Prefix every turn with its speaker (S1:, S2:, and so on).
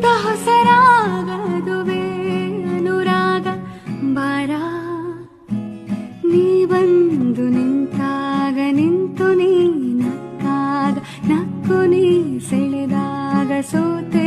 S1: ಇಂಥ ಹೊಸರಾಗದುವೆ ಅನುರಾಗ ಬಾರ. ನೀ ಬಂದು ನಿಂತಾಗ ನಿಂತು ನೀ ನಕ್ಕಾಗ ನಕ್ಕು ನೀ ಸೆಳೆದಾಗ ಸೋತೆ